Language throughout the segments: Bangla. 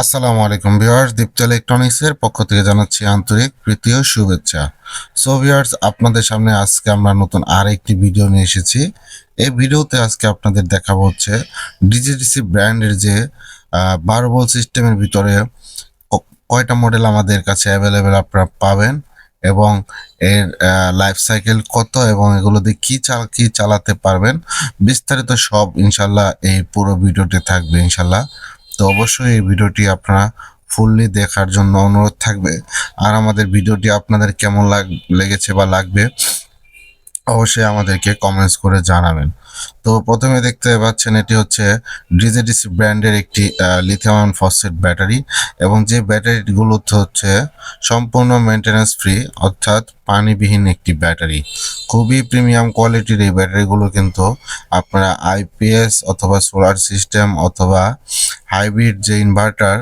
আসসালামু আলাইকুম ভিউয়ার্স, দীপ্ত ইলেকট্রনিক্সের পক্ষ থেকে জানাচ্ছি আন্তরিক প্রীতি ও শুভেচ্ছা। সো ভিউয়ার্স, আপনাদের সামনে আজকে আমরা নতুন আর একটি ভিডিও নিয়ে এসেছি। এই ভিডিওতে আজকে আপনাদের দেখাবো হচ্ছে ডিজিডিসি ব্র্যান্ডের যে বারো বল সিস্টেমের ভিতরে কয়টা মডেল আমাদের কাছে অ্যাভেলেবেল আপনারা পাবেন এবং এর লাইফ সাইকেল কত এবং এগুলো দিয়ে কী চাল, কী চালাতে পারবেন, বিস্তারিত সব ইনশাল্লাহ এই পুরো ভিডিওতে থাকবে ইনশাল্লাহ। তো অবশ্যই এই ভিডিওটি আপনারা ফুললি দেখার জন্য অনুরোধ থাকবে। আর আমাদের ভিডিওটি আপনাদের কেমন লাগ, লেগেছে বা লাগবে অবশ্যই আমাদেরকে কমেন্টস করে জানাবেন। তো প্রথমে দেখতে পাচ্ছেন, এটি হচ্ছে ডিজেডিসি ব্র্যান্ডের একটি লিথিয়াম ফসফেট ব্যাটারি এবং যে ব্যাটারিগুলো হচ্ছে সম্পূর্ণ মেনটেন্যান্স ফ্রি অর্থাৎ পানিবিহীন একটি ব্যাটারি খুবই প্রিমিয়াম কোয়ালিটির এই ব্যাটারিগুলো কিন্তু আপনারা আইপিএস অথবা সোলার সিস্টেম অথবা হাইব্রিড যে ইনভার্টার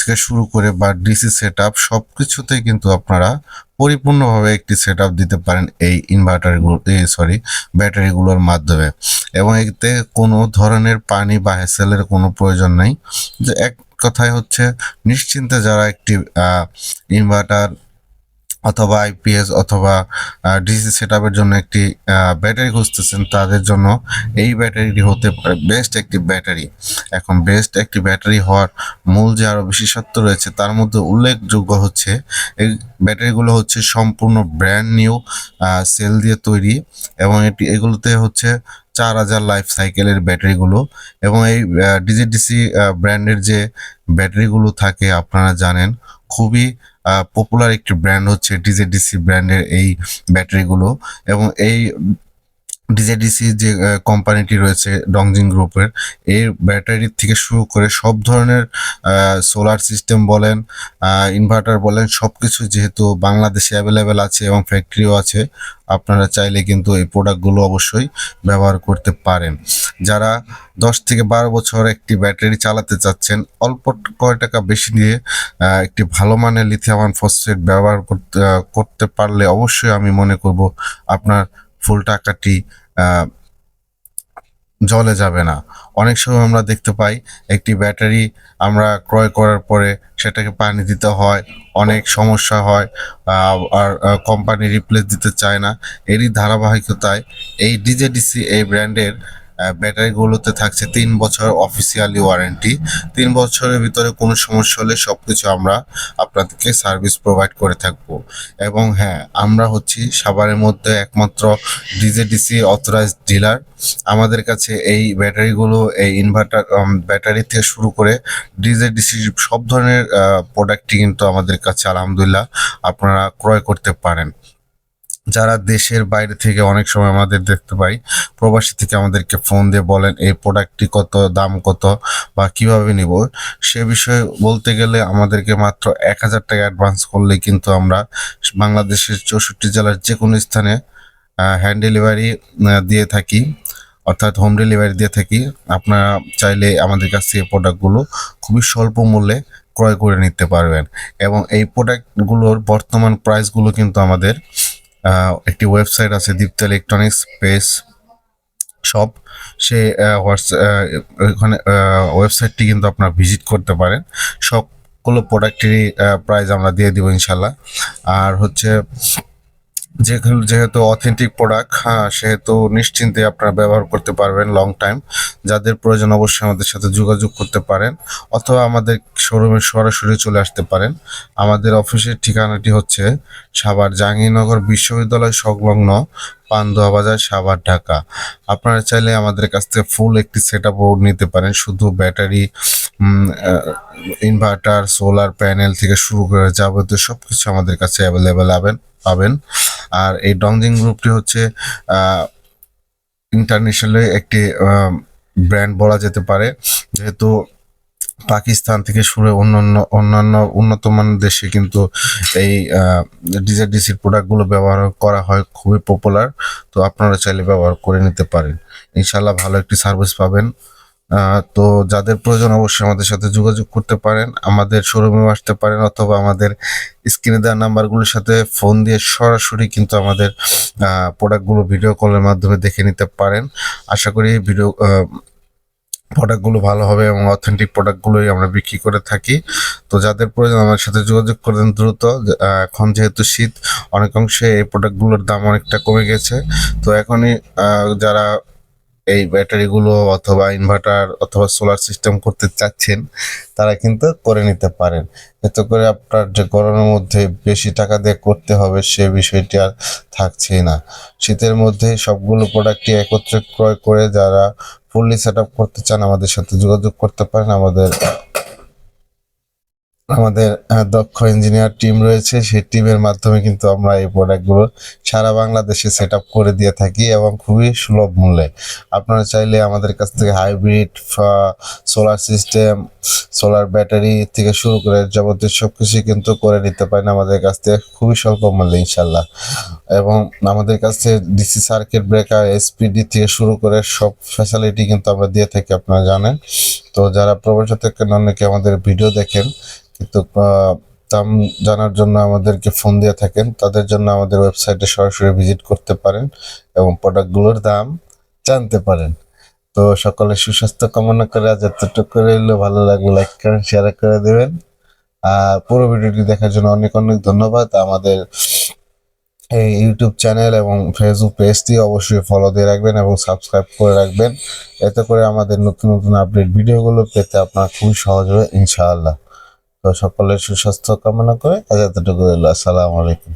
থেকে শুরু করে বা ডিসি সেট আপ সব কিছুতেই কিন্তু আপনারা পরিপূর্ণভাবে একটি সেট দিতে পারেন এই ইনভার্টারগুলো সরি ব্যাটারিগুলোর মাধ্যমে। এবং এতে কোনো ধরনের পানি বা হেসেলের কোনো প্রয়োজন নেই। যে এক কথায় হচ্ছে, নিশ্চিন্তে যারা একটি ইনভার্টার অথবা আইপিএস অথবা ডিসি সেট জন্য একটি ব্যাটারি খুঁজতেছেন, তাদের জন্য এই ব্যাটারিটি হতে পারে বেস্ট একটি ব্যাটারি। এখন বেস্ট একটি ব্যাটারি হওয়ার মূল যে আরও বিশেষত্ব রয়েছে, তার মধ্যে উল্লেখযোগ্য হচ্ছে, এই ব্যাটারিগুলো হচ্ছে সম্পূর্ণ ব্র্যান্ড নিউ সেল দিয়ে তৈরি এবং এটি, এগুলোতে হচ্ছে চার হাজার লাইফ সাইকেলের ব্যাটারিগুলো এবং এই ডিজিডিসি ব্র্যান্ডের যে ব্যাটারিগুলো থাকে, আপনারা জানেন, খুবই পপুলার একটি ব্র্যান্ড হচ্ছে ডিজেডিসি ব্র্যান্ডের এই ব্যাটারিগুলো এবং এই ডিজেডিসি যে কোম্পানিটি রয়েছে ডংজিং গ্রুপের এর ব্যাটারি থেকে শুরু করে সব ধরনের সোলার সিস্টেম বলেন ইনভার্টার বলেন সব কিছু যেহেতু বাংলাদেশে অ্যাভেলেবেল আছে এবং ফ্যাক্টরিও আছে, আপনারা চাইলে কিন্তু এই প্রোডাক্টগুলো অবশ্যই ব্যবহার করতে পারেন। যারা দশ থেকে বারো বছর একটি ব্যাটারি চালাতে চাচ্ছেন, অল্প কয় টাকা বেশি দিয়ে একটি ভালো মানের লিথিয়াম ফসফেট ব্যবহার করতে করতে পারলে অবশ্যই আমি মনে করব আপনার ফুল টাকাটি জলে যাবে না। অনেক সময় আমরা দেখতে পাই, একটি ব্যাটারি আমরা ক্রয় করার পরে সেটাকে পানি দিতে হয়, অনেক সমস্যা হয় আর কোম্পানি রিপ্লেস দিতে চায় না। এরই ধারাবাহিকতায় এই ডিজেডিসি এই ব্র্যান্ডের ব্যাটারিগুলোতে থাকছে তিন বছর অফিসিয়ালি ওয়ারেন্টি তিন বছরের ভিতরে কোনো সমস্যা হলে সব কিছু আমরা আপনাদেরকে সার্ভিস প্রোভাইড করে থাকব। এবং হ্যাঁ আমরা হচ্ছি সাভারের মধ্যে একমাত্র ডিজেডিসি অথরাইজড ডিলার আমাদের কাছে এই ব্যাটারিগুলো, এই ইনভার্টার ব্যাটারি থেকে শুরু করে ডিজেডিসি সব ধরনের প্রোডাক্টই কিন্তু আমাদের কাছে আলহামদুলিল্লাহ আপনারা ক্রয় করতে পারেন। যারা দেশের বাইরে থেকে অনেক সময় আমাদের দেখতে পাই, প্রবাসী থেকে আমাদেরকে ফোন দিয়ে বলেন, এই প্রোডাক্টটি কত, দাম কত বা কীভাবে নিব? সে বিষয়ে বলতে গেলে আমাদেরকে মাত্র এক হাজার টাকা অ্যাডভান্স করলে কিন্তু আমরা বাংলাদেশের চৌষট্টি জেলার যে কোনো স্থানে হ্যান্ড ডেলিভারি দিয়ে থাকি। অর্থাৎ হোম ডেলিভারি দিয়ে থাকি। আপনারা চাইলে আমাদের কাছ থেকে প্রোডাক্টগুলো খুবই স্বল্প মূল্যে ক্রয় করে নিতে পারবেন। এবং এই প্রোডাক্টগুলোর বর্তমান প্রাইসগুলো কিন্তু আমাদের একটি ওয়েবসাইট আছে দীপ্ত ইলেকট্রনিক্স স্পেস শপ সে হোয়াটসঅ্যাপ ওখানে ওয়েবসাইটটি কিন্তু আপনারা ভিজিট করতে পারেন। সবগুলো প্রোডাক্টেরই প্রাইস আমরা দিয়ে দিব ইনশাল্লাহ আর হচ্ছে যেগুলো যেহেতু অথেন্টিক প্রোডাক্ট হ্যাঁ সেহেতু নিশ্চিন্তে আপনারা ব্যবহার করতে পারবেন লং টাইম যাদের প্রয়োজন অবশ্যই আমাদের সাথে যোগাযোগ করতে পারেন, অথবা আমাদের শোরুমে সরাসরি চলে আসতে পারেন। আমাদের অফিসের ঠিকানাটি হচ্ছে সাভার জাহাঙ্গীরনগর বিশ্ববিদ্যালয় সংলগ্ন পান্দোয়া বাজার, সাভার, ঢাকা। আপনারা চাইলে আমাদের কাছ থেকে ফুল একটি সেট নিতে পারেন, শুধু ব্যাটারি ইনভার্টার সোলার প্যানেল থেকে শুরু করে যাবতীয় সব কিছু আমাদের কাছে অ্যাভেলেবেল পাবেন। আর এই ডংজিং গ্রুপটি হচ্ছে ইন্টারন্যাশনালি একটি ব্র্যান্ড বলা যেতে পারে। যেহেতু পাকিস্তান থেকে শুরু অন্যান্য অন্যান্য উন্নত মানের দেশে কিন্তু এই ডিজেডিসির প্রোডাক্টগুলো ব্যবহার করা হয়, খুবই পপুলার তো আপনারা চাইলে ব্যবহার করে নিতে পারেন। ইনশাল্লাহ ভালো একটি সার্ভিস পাবেন। তো যাদের প্রয়োজন অবশ্যই আমাদের সাথে যোগাযোগ করতে পারেন, আমাদের শোরুমেও আসতে পারেন অথবা আমাদের স্ক্রিনে দেওয়া নাম্বারগুলোর সাথে ফোন দিয়ে সরাসরি কিন্তু আমাদের প্রোডাক্টগুলো ভিডিও কলের মাধ্যমে দেখে নিতে পারেন। আশা করি ভিডিও প্রোডাক্টগুলো ভালো হবে এবং অথেন্টিক প্রোডাক্টগুলোই আমরা বিক্রি করে থাকি। তো যাদের প্রয়োজন আমার সাথে যোগাযোগ করেন দ্রুত এখন যেহেতু শীত অনেকাংশে এই প্রোডাক্টগুলোর দাম অনেকটা কমে গেছে। তো এখনই যারা এই ব্যাটারিগুলো অথবা ইনভার্টার অথবা সোলার সিস্টেম করতে চাচ্ছেন, তারা কিন্তু করে নিতে পারেন। এতে করে আপনার যে গরমের মধ্যে বেশি টাকা দিয়ে করতে হবে সে বিষয়টি আর থাকছে না। শীতের মধ্যে সবগুলো প্রোডাক্টই একত্রে ক্রয় করে যারা ফুললি সেট করতে চান আমাদের সাথে যোগাযোগ করতে পারেন। আমাদের আমাদের দক্ষ ইঞ্জিনিয়ার টিম রয়েছে। সেই টিমের মাধ্যমে কিন্তু আমরা এই প্রোডাক্টগুলো সারা বাংলাদেশে সেট করে দিয়ে থাকি এবং খুবই সুলভ মূল্যে। আপনারা চাইলে আমাদের কাছ থেকে hybrid solar system solar battery থেকে শুরু করে যাবতীয় সব কিছুই কিন্তু করে নিতে পারেন আমাদের কাছ থেকে খুবই স্বল্প মূল্যে ইনশাল্লাহ এবং আমাদের কাছে ডিসি সার্কিট ব্রেকার এসপিডি থেকে শুরু করে সব ফ্যাসিলিটি কিন্তু আমরা দিয়ে থাকি, আপনারা জানেন। তো যারা প্রবাসী থেকে অনেকে আমাদের ভিডিও দেখেন, কিন্তু দাম জানার জন্য আমাদেরকে ফোন দিয়ে থাকেন। তাদের জন্য আমাদের ওয়েবসাইটে সরাসরি ভিজিট করতে পারেন এবং প্রোডাক্টগুলোর দাম জানতে পারেন। তো সকলের সুস্বাস্থ্য কামনা করে করে এলে ভালো লাগলে লাইক করেন শেয়ার করে দেবেন। আর পুরো ভিডিওটি দেখার জন্য অনেক অনেক ধন্যবাদ। আমাদের এই ইউটিউব চ্যানেল এবং ফেসবুক পেজটি অবশ্যই ফলো দিয়ে রাখবেন এবং সাবস্ক্রাইব করে রাখবেন। এতে করে আমাদের নতুন নতুন আপডেট ভিডিওগুলো পেতে আপনার খুবই সহজ হবে, ইনশাআল্লাহ। তো সকলের সুস্বাস্থ্য কামনা করে আজ এতটুকু রইল। আসসালামু আলাইকুম।